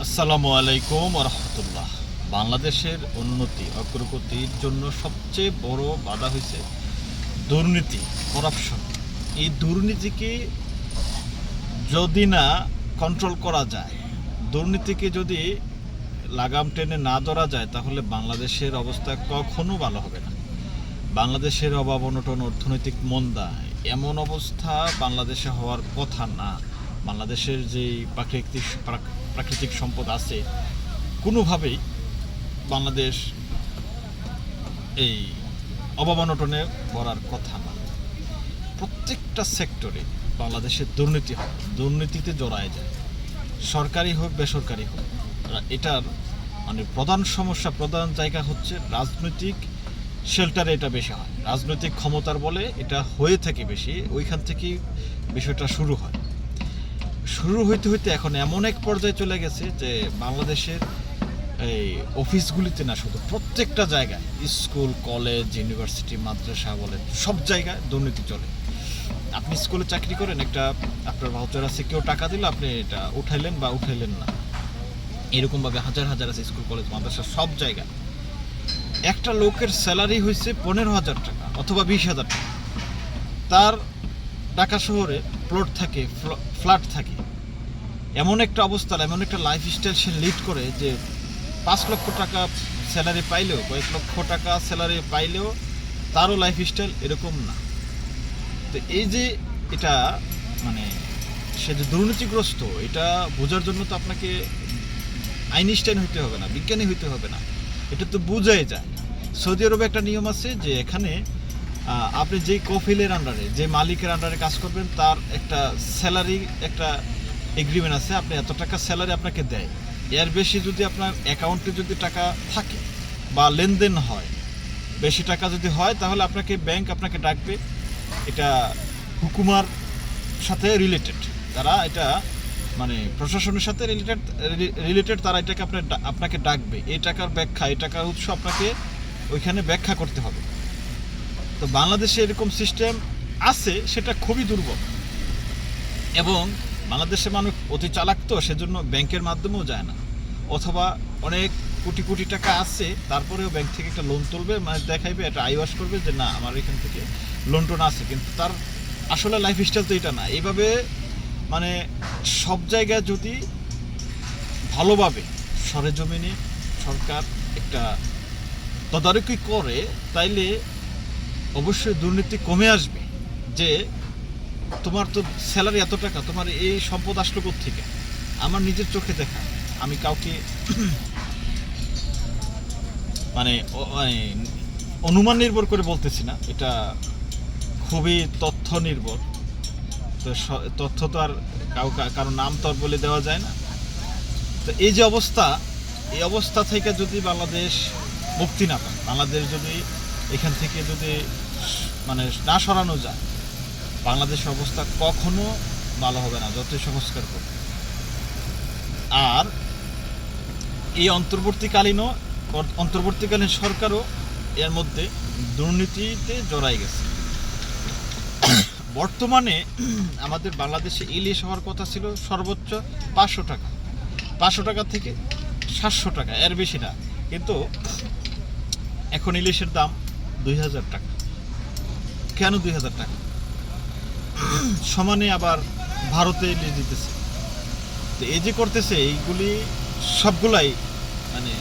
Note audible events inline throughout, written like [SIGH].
আসসালামু আলাইকুম রহমতুল্লাহ। বাংলাদেশের উন্নতি, অগ্রগতির জন্য সবচেয়ে বড় বাধা হয়েছে দুর্নীতি করাপশন এই দুর্নীতিকে যদি না কন্ট্রোল করা যায়, দুর্নীতিকে যদি লাগাম টেনে না ধরা যায়, তাহলে বাংলাদেশের অবস্থা কখনো ভালো হবে না। বাংলাদেশের অভাব অনটন, অর্থনৈতিক মন্দা, এমন অবস্থা বাংলাদেশে হওয়ার কথা না। বাংলাদেশের যে প্রাকৃতিক প্রাক- প্রাকৃতিক সম্পদ আছে, কোনোভাবেই বাংলাদেশ এই অভাব অনটনে পড়ার কথা না। প্রত্যেকটা সেক্টরে বাংলাদেশের দুর্নীতি হয়, দুর্নীতিতে জড়ায় যায়। সরকারি হোক, বেসরকারি হোক এটার মানে প্রধান সমস্যা, প্রধান জায়গা হচ্ছে রাজনৈতিক শেল্টারে এটা বেশি হয়। রাজনৈতিক ক্ষমতার বলে এটা হয়ে থাকে বেশি, ওইখান থেকেই বিষয়টা শুরু হয়। শুরু হইতে হইতে এখন এমন এক পর্যায়ে চলে গেছে যে বাংলাদেশের এই অফিসগুলিতে না শুধু প্রত্যেকটা জায়গায় স্কুল, কলেজ, ইউনিভার্সিটি, মাদ্রাসা বলেন সব জায়গায় দুর্নীতি চলে। আপনি স্কুলে চাকরি করেন, একটা আপনার ভাউচার আছে, কেউ টাকা দিল, আপনি এটা উঠাইলেন বা উঠাইলেন না। এরকমভাবে হাজার হাজার আছে স্কুল, কলেজ, মাদ্রাসা সব জায়গায়। একটা লোকের স্যালারি হয়েছে পনেরো হাজার টাকা অথবা বিশ হাজার টাকা। তার ঢাকা শহরে প্লট থাকে ফ্ল্যাট থাকে। এমন একটা অবস্থা এমন একটা লাইফ স্টাইল সে লিড করে যে পাঁচ লক্ষ টাকা স্যালারি পাইলেও, কয়েক লক্ষ টাকা স্যালারি পাইলেও তারও লাইফ স্টাইল এরকম না। তো এই যে এটা মানে সে যে দুর্নীতিগ্রস্ত, এটা বোঝার জন্য তো আপনাকে আইনস্টাইন হইতে হবে না, বিজ্ঞানী হইতে হবে না। এটা তো বোঝাই যায়। সৌদি আরবে একটা নিয়ম আছে যে এখানে আপনি যেই কফিলের আন্ডারে যে মালিকের আন্ডারে কাজ করবেন, তার একটা স্যালারি একটা এগ্রিমেন্ট আছে, আপনি এত টাকা স্যালারি আপনাকে দেয়। এর বেশি যদি আপনার অ্যাকাউন্টে যদি টাকা থাকে বা লেনদেন হয়, বেশি টাকা যদি হয়, তাহলে আপনাকে ব্যাংক আপনাকে ডাকবে। এটা হুকুমার সাথে রিলেটেড তারা এটা মানে প্রশাসনের সাথে রিলেটেড রিলেটেড তারা এটাকে আপনার আপনাকে ডাকবে। এই টাকার ব্যাখ্যা, এই টাকার উৎস আপনাকে ওইখানে ব্যাখ্যা করতে হবে। তো বাংলাদেশে এরকম সিস্টেম আছে, সেটা খুবই দুর্বল। এবং বাংলাদেশের মানুষ অতি চালাক তো, সেজন্য ব্যাংকের মাধ্যমেও যায় না। অথবা অনেক কোটি কোটি টাকা আছে, তারপরেও ব্যাংক থেকে একটা লোন তুলবে মানে দেখাইবে, একটা আইওয়াস করবে যে, না, আমার এখান থেকে লোন টোন আছে। কিন্তু তার আসলে লাইফ স্টাইল তো এটা না। এইভাবে মানে সব জায়গায় যদি ভালোভাবে সরেজমিনে সরকার একটা তদারকি করে, তাইলে অবশ্যই দুর্নীতি কমে আসবে যে তোমার তো স্যালারি এত টাকা, তোমার এই সম্পদ আসলো থেকে আমার নিজের চোখে দেখা। আমি কাউকে [CLEARS THROAT] মানে মানে অনুমান নির্ভর করে বলতেছি না। এটা খুবই তথ্য নির্ভর। তো তথ্য তো আর কাউ কারও নাম তো বলে দেওয়া যায় না। তো এই যে অবস্থা, এই অবস্থা থেকে যদি বাংলাদেশ মুক্তি না পায়, বাংলাদেশ যদি এখান থেকে যদি মানে না সরানো যায়, বাংলাদেশের অবস্থা কখনো ভালো হবে না, যতই সংস্কার করবে আর এই অন্তর্বর্তীকালীনও, অন্তর্বর্তীকালীন সরকারও এর মধ্যে দুর্নীতিতে জড়াই গেছে। বর্তমানে আমাদের বাংলাদেশে ইলিশ হওয়ার কথা ছিল সর্বোচ্চ পাঁচশো টাকা। পাঁচশো টাকা থেকে সাতশো টাকা, এর বেশি না। কিন্তু এখন ইলিশের দাম দুই হাজার টাকা। কেন দুই হাজার টাকা? সমানে আবার ভারতে নিয়ে দিতেছে তো এই যে করতেছে, এইগুলি সবগুলাই মানে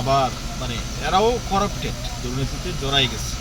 আবার মানে এরাও করাপ্টেড দুর্নীতিতে জড়াই গেছে।